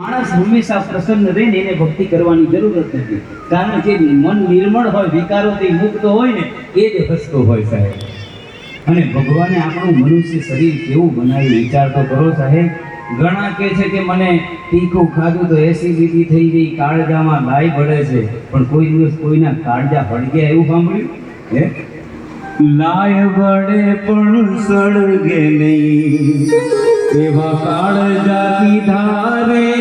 માણસ હંમેશા પ્રસન્ન રહીને એને ભક્તિ કરવાની જરૂરત નથી. કારણ કે મન નિર્મળ હોય, વિકારોથી મુક્ત હોય ને, એ જ હસતો હોય સાહેબ. અને ભગવાને આપણું મનુષ્ય શરીર કેવું બનાવ્યું વિચાર તો કરો સાહેબ. ઘણા કહે છે કે મને તીખું ખાધું તો એસિડિટી થઈ ગઈ, કાળજામાં લાઈ ભળે છે. પણ કોઈ દિવસ કોઈના કાળજા હળગ્યા એવું સાંભળ્યું? હે? લાય વડે પણ સળગે નહીં. એવા કાળજાથી ધારે.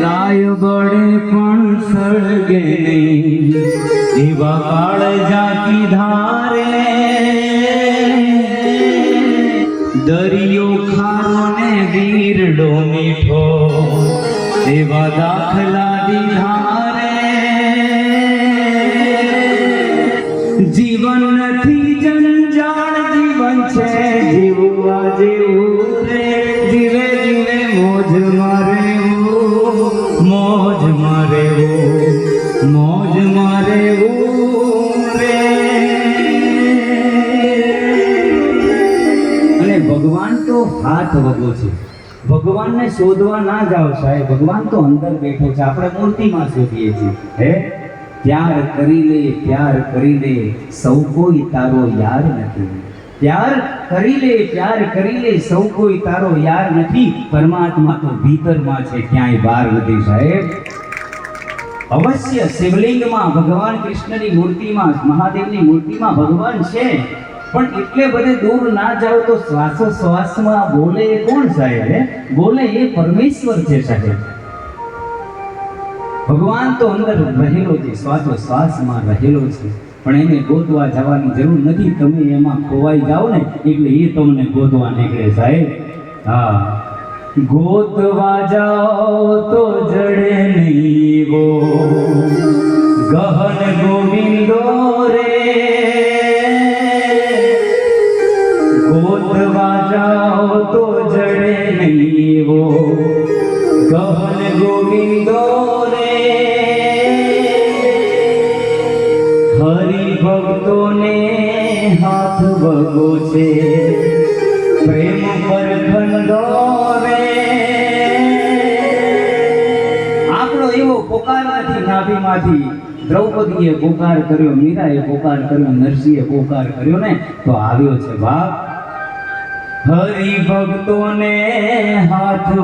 લાય વડે પણ સળગે નહીં. એવા કાળજાથી ધારે. દરિયો ખારો ને વીરડો મીઠો. એવા દાખલા દીધારે જીવન નથી જંજાળ જીવન છે. જીવવા જેવું રે જીવે જીવે મોજ મારે મોજ મારે મોજ મારે અને ભગવાન તો હાથ વગો છે. ભગવાનને શોધવા ના જાઓ સાહેબ, ભગવાન તો અંદર બેઠો છે. આપણે મૂર્તિમાં શોધીએ છીએ. હે? પ્યાર કરી લે, પ્યાર કરી લે. સૌ કોઈ તારો યાર નથી. પ્યાર કરી લે, પ્યાર કરી લે. સૌ કોઈ તારો યાર નથી. પરમાત્મા તો ભીતરમાં છે, ક્યાંય બહાર નથી, સાહેબ. અવશ્ય શિવલિંગમાં ભગવાન કૃષ્ણની મૂર્તિમાં, મહાદેવની મૂર્તિમાં ભગવાન છે. પણ એટલે બધે દૂર ના જાઓ તો શ્વાસોશ્વાસમાં બોલે કોણ સાહેબ બોલે એ પરમેશ્વર છે, સાહેબ. ભગવાન તો અંદર રહેલો છે શ્વાસોશ્વાસમાં રહેલો છે. પણ એને ગોતવા જવાની જરૂર નથી. તમે એમાં ખોવાઈ જાઓ ને, એટલે એ તમને ગોતવા નીકળે સાહેબ. હા. ગોતવા જાઓ તો જડે નહીં વો. ગહન ગોવિંદો રે. ગોતવા જાઓ તો જડે નહીં વો. ભક્તોને હાથ વગો છે. પ્રેમ પર ખંડોરે આપણો એવો પોકાર નથી નાભીમાંથી દ્રૌપદીએ પોકાર કર્યો, મીરાએ પોકાર કર્યો, નરસિંહે પોકાર કર્યો ને, તો આવ્યો છે બાપ. હરિભક્તો ને હાથ